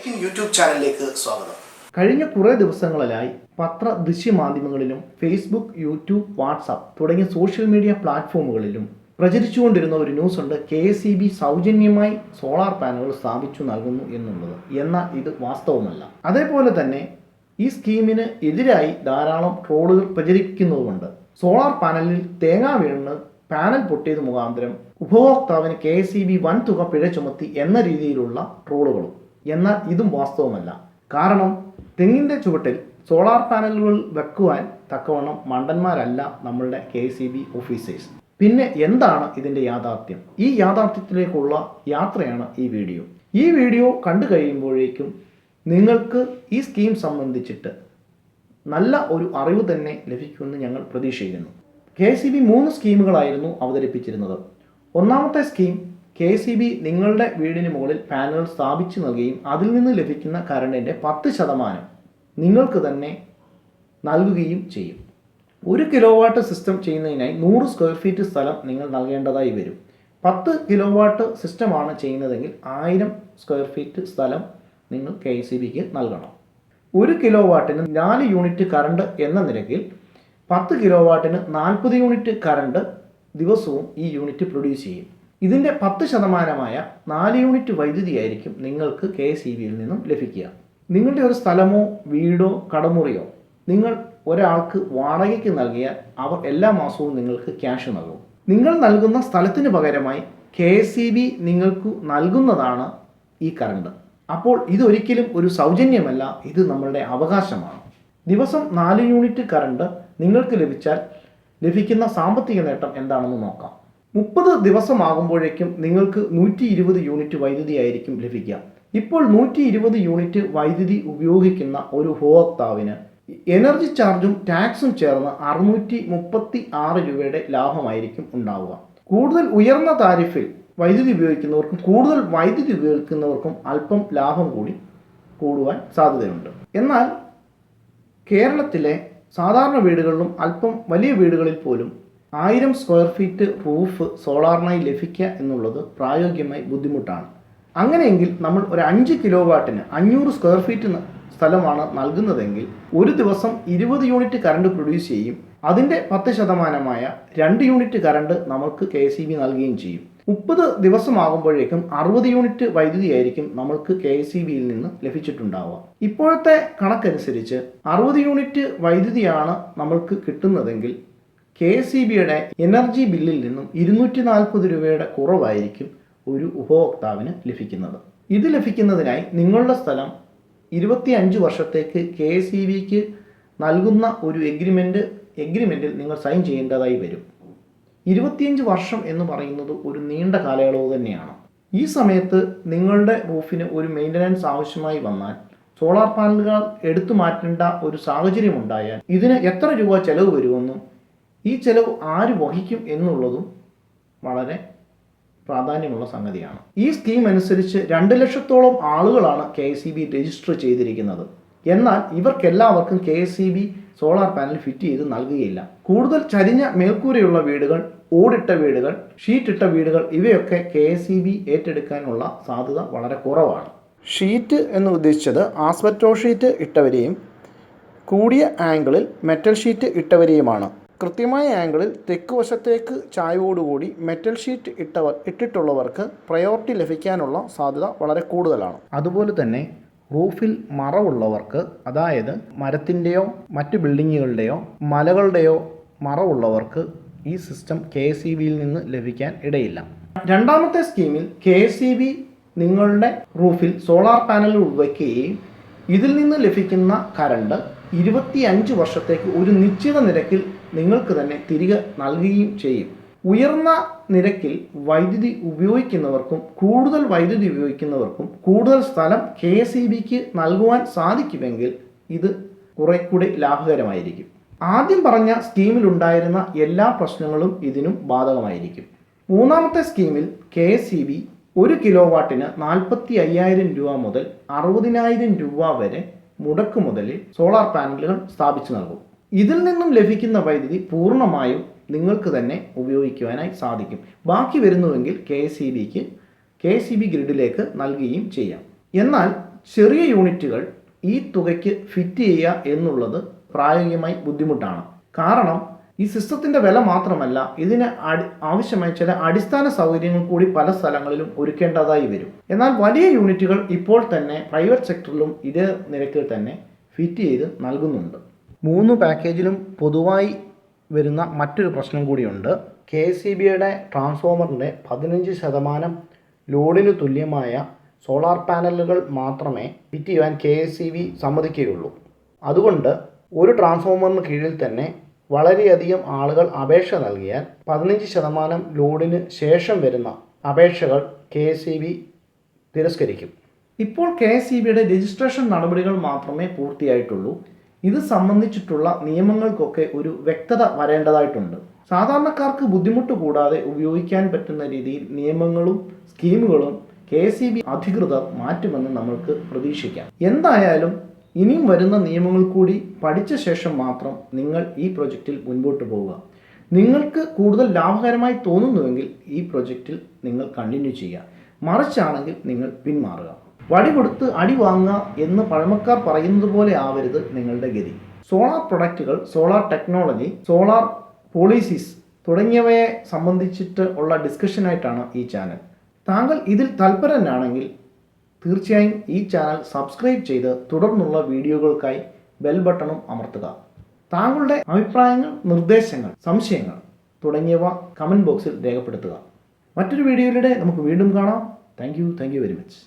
ടെക്കിൻ YouTube ചാനലിലേക്ക് സ്വാഗതം. കഴിഞ്ഞ കുറേ ദിവസങ്ങളിലായി പത്ര ദൃശ്യമാധ്യമങ്ങളിലും ഫേസ്ബുക്ക് യൂട്യൂബ് വാട്സാപ്പ് തുടങ്ങിയ സോഷ്യൽ മീഡിയ പ്ലാറ്റ്ഫോമുകളിലും പ്രചരിച്ചുകൊണ്ടിരുന്ന ഒരു ന്യൂസ് ഉണ്ട് കെ എസ് ഇ ബി സൗജന്യമായി സോളാർ പാനലുകൾ സ്ഥാപിച്ചു നൽകുന്നു എന്നുള്ളത്. എന്നാൽ ഇത് വാസ്തവമല്ല. അതേപോലെ തന്നെ ഈ സ്കീമിന് എതിരായി ധാരാളം ട്രോളുകൾ പ്രചരിപ്പിക്കുന്നതുമുണ്ട്. സോളാർ പാനലിൽ തേങ്ങ വീണ് പാനൽ പൊട്ടിയത് മുഖാന്തരം ഉപഭോക്താവിന് കെ എസ് ഇ ബി വൻ തുക പിഴ ചുമത്തി എന്ന രീതിയിലുള്ള ട്രോളുകളും എന്നാൽ ഇതും വാസ്തവമല്ല. കാരണം തെങ്ങിന്റെ ചുവട്ടിൽ സോളാർ പാനലുകൾ വെക്കുവാൻ തക്കവണ്ണം മണ്ടന്മാരല്ല നമ്മളുടെ കെ സി ബി ഓഫീസേഴ്സ്. പിന്നെ എന്താണ് ഇതിന്റെ യാഥാർത്ഥ്യം? ഈ യാഥാർത്ഥ്യത്തിലേക്കുള്ള യാത്രയാണ് ഈ വീഡിയോ. ഈ വീഡിയോ കണ്ടു കഴിയുമ്പോഴേക്കും നിങ്ങൾക്ക് ഈ സ്കീം സംബന്ധിച്ചിട്ട് നല്ല ഒരു അറിവ് തന്നെ ലഭിക്കുമെന്ന് ഞങ്ങൾ പ്രതീക്ഷിക്കുന്നു. കെ സി ബി മൂന്ന് സ്കീമുകളായിരുന്നു അവതരിപ്പിച്ചിരുന്നത്. ഒന്നാമത്തെ സ്കീം കെ സി ബി നിങ്ങളുടെ വീടിന് മുകളിൽ പാനൽ സ്ഥാപിച്ചു നൽകുകയും അതിൽ നിന്ന് ലഭിക്കുന്ന കറണ്ടിന്റെ പത്ത് ശതമാനം നിങ്ങൾക്ക് തന്നെ നൽകുകയും ചെയ്യും. ഒരു കിലോ വാട്ട് സിസ്റ്റം ചെയ്യുന്നതിനായി നൂറ് സ്ക്വയർ ഫീറ്റ് സ്ഥലം നിങ്ങൾ നൽകേണ്ടതായി വരും. പത്ത് കിലോ വാട്ട് സിസ്റ്റമാണ് ചെയ്യുന്നതെങ്കിൽ ആയിരം സ്ക്വയർ ഫീറ്റ് സ്ഥലം നിങ്ങൾ കെ സി ബിക്ക് നൽകണം. ഒരു കിലോ വാട്ടിന് നാല് യൂണിറ്റ് കറണ്ട് എന്ന നിരക്കിൽ പത്ത് കിലോ വാട്ടിന് നാൽപ്പത് യൂണിറ്റ് കറണ്ട് ദിവസവും ഈ യൂണിറ്റ് പ്രൊഡ്യൂസ് ചെയ്യും. ഇതിന്റെ പത്ത് ശതമാനമായ നാല് യൂണിറ്റ് വൈദ്യുതി ആയിരിക്കും നിങ്ങൾക്ക് കെ എസ് ഇ ബിയിൽ നിന്നും ലഭിക്കുക. നിങ്ങളുടെ ഒരു സ്ഥലമോ വീടോ കടമുറിയോ നിങ്ങൾ ഒരാൾക്ക് വാടകയ്ക്ക് നൽകിയാൽ അവർ എല്ലാ മാസവും നിങ്ങൾക്ക് ക്യാഷ് നൽകും. നിങ്ങൾ നൽകുന്ന സ്ഥലത്തിന് പകരമായി കെ എസ് ഇ ബി നിങ്ങൾക്ക് നൽകുന്നതാണ് ഈ കറണ്ട്. അപ്പോൾ ഇതൊരിക്കലും ഒരു സൗജന്യമല്ല ഇത് നമ്മളുടെ അവകാശമാണ്. ദിവസം നാല് യൂണിറ്റ് കറണ്ട് നിങ്ങൾക്ക് ലഭിച്ചാൽ ലഭിക്കുന്ന സാമ്പത്തിക നേട്ടം എന്താണെന്ന് നോക്കാം. മുപ്പത് ദിവസമാകുമ്പോഴേക്കും നിങ്ങൾക്ക് നൂറ്റി ഇരുപത് യൂണിറ്റ് വൈദ്യുതി ആയിരിക്കും ലഭിക്കുക. ഇപ്പോൾ നൂറ്റി ഇരുപത് യൂണിറ്റ് വൈദ്യുതി ഉപയോഗിക്കുന്ന ഒരു ഉപഭോക്താവിന് എനർജി ചാർജും ടാക്സും ചേർന്ന് അറുന്നൂറ്റി മുപ്പത്തി ആറ് രൂപയുടെ ലാഭമായിരിക്കും ഉണ്ടാവുക. കൂടുതൽ ഉയർന്ന താരിഫിൽ വൈദ്യുതി ഉപയോഗിക്കുന്നവർക്കും കൂടുതൽ വൈദ്യുതി ഉപയോഗിക്കുന്നവർക്കും അല്പം ലാഭം കൂടി കൂടുവാൻ സാധ്യതയുണ്ട്. എന്നാൽ കേരളത്തിലെ സാധാരണ വീടുകളിലും അല്പം വലിയ വീടുകളിൽ പോലും ആയിരം സ്ക്വയർ ഫീറ്റ് റൂഫ് സോളാറിനായി ലഭിക്കുക എന്നുള്ളത് പ്രായോഗികമായി ബുദ്ധിമുട്ടാണ്. അങ്ങനെയെങ്കിൽ നമ്മൾ ഒരു അഞ്ച് കിലോ വാട്ടിന് അഞ്ഞൂറ് സ്ക്വയർ ഫീറ്റ് സ്ഥലമാണ് നൽകുന്നതെങ്കിൽ ഒരു ദിവസം ഇരുപത് യൂണിറ്റ് കറണ്ട് പ്രൊഡ്യൂസ് ചെയ്യും. അതിന്റെ പത്ത് ശതമാനമായ രണ്ട് യൂണിറ്റ് കറണ്ട് നമുക്ക് കെ സി ബി നൽകുകയും ചെയ്യും. മുപ്പത് ദിവസമാകുമ്പോഴേക്കും അറുപത് യൂണിറ്റ് വൈദ്യുതിയായിരിക്കും നമ്മൾക്ക് കെ സി ബിയിൽ നിന്ന് ലഭിച്ചിട്ടുണ്ടാവുക. ഇപ്പോഴത്തെ കണക്കനുസരിച്ച് അറുപത് യൂണിറ്റ് വൈദ്യുതിയാണ് നമ്മൾക്ക് കിട്ടുന്നതെങ്കിൽ കെ എസ് സി ബിയുടെ എനർജി ബില്ലിൽ നിന്നും ഇരുന്നൂറ്റി നാൽപ്പത് രൂപയുടെ കുറവായിരിക്കും ഒരു ഉപഭോക്താവിന് ലഭിക്കുന്നത്. ഇത് ലഭിക്കുന്നതിനായി നിങ്ങളുടെ സ്ഥലം ഇരുപത്തി അഞ്ച് വർഷത്തേക്ക് കെ എസ് ഇ ബിക്ക് നൽകുന്ന ഒരു എഗ്രിമെന്റ് എഗ്രിമെന്റിൽ നിങ്ങൾ സൈൻ ചെയ്യേണ്ടതായി വരും. ഇരുപത്തിയഞ്ച് വർഷം എന്ന് പറയുന്നത് ഒരു നീണ്ട കാലയളവ് തന്നെയാണ്. ഈ സമയത്ത് നിങ്ങളുടെ റൂഫിന് ഒരു മെയിന്റനൻസ് ആവശ്യമായി വന്നാൽ സോളാർ പാനലുകൾ എടുത്തു മാറ്റേണ്ട ഒരു സാഹചര്യം ഉണ്ടായാൽ ഇതിന് എത്ര രൂപ ചെലവ് വരുമെന്നും ഈ ചെലവ് ആര് വഹിക്കും എന്നുള്ളതും വളരെ പ്രാധാന്യമുള്ള സംഗതിയാണ്. ഈ സ്കീം അനുസരിച്ച് രണ്ട് ലക്ഷത്തോളം ആളുകളാണ് കെ രജിസ്റ്റർ ചെയ്തിരിക്കുന്നത്. എന്നാൽ ഇവർക്കെല്ലാവർക്കും K C B solar panel fit ചെയ്ത് നൽകുകയില്ല. കൂടുതൽ ചരിഞ്ഞ മേൽക്കൂരയുള്ള വീടുകൾ ഓടിട്ട വീടുകൾ ഷീറ്റിട്ട വീടുകൾ ഇവയൊക്കെ കെ സി ബി ഏറ്റെടുക്കാനുള്ള സാധ്യത വളരെ കുറവാണ്. ഷീറ്റ് എന്ന് ഉദ്ദേശിച്ചത് ആസ്പെറ്റോ ഷീറ്റ് ഇട്ടവരെയും കൂടിയ ആംഗിളിൽ മെറ്റൽ ഷീറ്റ് ഇട്ടവരെയുമാണ്. കൃത്യമായ ആംഗിളിൽ തെക്ക് വശത്തേക്ക് ചായവോടുകൂടി മെറ്റൽ ഷീറ്റ് ഇട്ടവർ ഇട്ടിട്ടുള്ളവർക്ക് പ്രയോറിറ്റി ലഭിക്കാനുള്ള സാധ്യത വളരെ കൂടുതലാണ്. അതുപോലെ തന്നെ റൂഫിൽ മറവുള്ളവർക്ക് അതായത് മരത്തിന്റെയോ മറ്റ് ബിൽഡിങ്ങുകളുടെയോ മലകളുടെയോ മറവുള്ളവർക്ക് ഈ സിസ്റ്റം കെ എസ് ബിയിൽ നിന്ന് ലഭിക്കാൻ ഇടയില്ല. രണ്ടാമത്തെ സ്കീമിൽ കെ എസ് ബി നിങ്ങളുടെ റൂഫിൽ സോളാർ പാനലുകൾ വയ്ക്കുകയും ഇതിൽ നിന്ന് ലഭിക്കുന്ന കറണ്ട് ഇരുപത്തി അഞ്ച് വർഷത്തേക്ക് ഒരു നിശ്ചിത നിരക്കിൽ നിങ്ങൾക്ക് തന്നെ തിരികെ നൽകുകയും ചെയ്യും. ഉയർന്ന നിരക്കിൽ വൈദ്യുതി ഉപയോഗിക്കുന്നവർക്കും കൂടുതൽ വൈദ്യുതി ഉപയോഗിക്കുന്നവർക്കും കൂടുതൽ സ്ഥലം കെ എസ് ഇ ബിക്ക് നൽകുവാൻ സാധിക്കുമെങ്കിൽ ഇത് കുറെ ലാഭകരമായിരിക്കും. ആദ്യം പറഞ്ഞ സ്കീമിലുണ്ടായിരുന്ന എല്ലാ പ്രശ്നങ്ങളും ഇതിനും ബാധകമായിരിക്കും. മൂന്നാമത്തെ സ്കീമിൽ കെ എസ് ഇ ബി ഒരു കിലോ വാട്ടിന് നാൽപ്പത്തി അയ്യായിരം രൂപ മുതൽ അറുപതിനായിരം രൂപ വരെ മുടക്ക് മുതലിൽ സോളാർ പാനലുകൾ സ്ഥാപിച്ചു നൽകും. ഇതിൽ നിന്നും ലഭിക്കുന്ന വൈദ്യുതി പൂർണമായും നിങ്ങൾക്ക് തന്നെ ഉപയോഗിക്കുവാനായി സാധിക്കും. ബാക്കി വരുന്നുവെങ്കിൽ കെ എസ് ഇ ബിക്ക് കെ എസ് സി ബി ഗ്രിഡിലേക്ക് നൽകുകയും ചെയ്യാം. എന്നാൽ ചെറിയ യൂണിറ്റുകൾ ഈ തുകയ്ക്ക് ഫിറ്റ് ചെയ്യുക എന്നുള്ളത് പ്രായോഗികമായി ബുദ്ധിമുട്ടാണ്. കാരണം ഈ സിസ്റ്റത്തിന്റെ വില മാത്രമല്ല ഇതിന് അടി ആവശ്യമായ ചില അടിസ്ഥാന സൗകര്യങ്ങൾ കൂടി പല സ്ഥലങ്ങളിലും ഒരുക്കേണ്ടതായി വരും. എന്നാൽ വലിയ യൂണിറ്റുകൾ ഇപ്പോൾ തന്നെ പ്രൈവറ്റ് സെക്ടറിലും ഇതേ നിരക്കിൽ തന്നെ ഫിറ്റ് ചെയ്ത് നൽകുന്നുണ്ട്. മൂന്ന് പാക്കേജിലും പൊതുവായി വരുന്ന മറ്റൊരു പ്രശ്നം കൂടിയുണ്ട്. കെ എസ് സി ബിയുടെ ട്രാൻസ്ഫോമറിന്റെ പതിനഞ്ച് ശതമാനം ലോഡിന് തുല്യമായ സോളാർ പാനലുകൾ മാത്രമേ ഫിറ്റ് ചെയ്യുവാൻ കെ എസ് സി ബി സമ്മതിക്കുകയുള്ളൂ. അതുകൊണ്ട് ഒരു ട്രാൻസ്ഫോമറിന് കീഴിൽ തന്നെ വളരെയധികം ആളുകൾ അപേക്ഷ നൽകിയാൽ പതിനഞ്ച് ശതമാനം ലോഡിന് ശേഷം വരുന്ന അപേക്ഷകൾ കെ എസ് സി ബി തിരസ്കരിക്കും. ഇപ്പോൾ കെ എസ് ഇ ബിയുടെ രജിസ്ട്രേഷൻ നടപടികൾ മാത്രമേ പൂർത്തിയായിട്ടുള്ളൂ. ഇത് സംബന്ധിച്ചിട്ടുള്ള നിയമങ്ങൾക്കൊക്കെ ഒരു വ്യക്തത വരേണ്ടതായിട്ടുണ്ട്. സാധാരണക്കാർക്ക് ബുദ്ധിമുട്ട് കൂടാതെ ഉപയോഗിക്കാൻ പറ്റുന്ന രീതിയിൽ നിയമങ്ങളും സ്കീമുകളും കെ സി ബി അധികൃതർ മാറ്റുമെന്ന് നമ്മൾക്ക് പ്രതീക്ഷിക്കാം. എന്തായാലും ഇനിയും വരുന്ന നിയമങ്ങൾ കൂടി പഠിച്ച ശേഷം മാത്രം നിങ്ങൾ ഈ പ്രൊജക്റ്റിൽ മുൻപോട്ട് പോവുക. നിങ്ങൾക്ക് കൂടുതൽ ലാഭകരമായി തോന്നുന്നുവെങ്കിൽ ഈ പ്രൊജക്റ്റിൽ നിങ്ങൾ കണ്ടിന്യൂ ചെയ്യുക. മറിച്ചാണെങ്കിൽ നിങ്ങൾ പിന്മാറുക. വടി കൊടുത്ത് അടി വാങ്ങുക എന്ന് പഴമക്കാർ പറയുന്നത് പോലെ ആവരുത് നിങ്ങളുടെ ഗതി. സോളാർ പ്രൊഡക്റ്റുകൾ സോളാർ ടെക്നോളജി സോളാർ പോളിസീസ് തുടങ്ങിയവയെ സംബന്ധിച്ചിട്ട് ഉള്ള ഡിസ്കഷനായിട്ടാണ് ഈ ചാനൽ താങ്കൾ ഇതിൽ തൽപരനാണെങ്കിൽ തീർച്ചയായും ഈ ചാനൽ സബ്സ്ക്രൈബ് ചെയ്ത് തുടർന്നുള്ള വീഡിയോകൾക്കായി ബെൽ ബട്ടണും അമർത്തുക. താങ്കളുടെ അഭിപ്രായങ്ങൾ നിർദ്ദേശങ്ങൾ സംശയങ്ങൾ തുടങ്ങിയവ കമന്റ് ബോക്സിൽ രേഖപ്പെടുത്തുക. മറ്റൊരു വീഡിയോയിലൂടെ നമുക്ക് വീണ്ടും കാണാം. Thank you thank you very much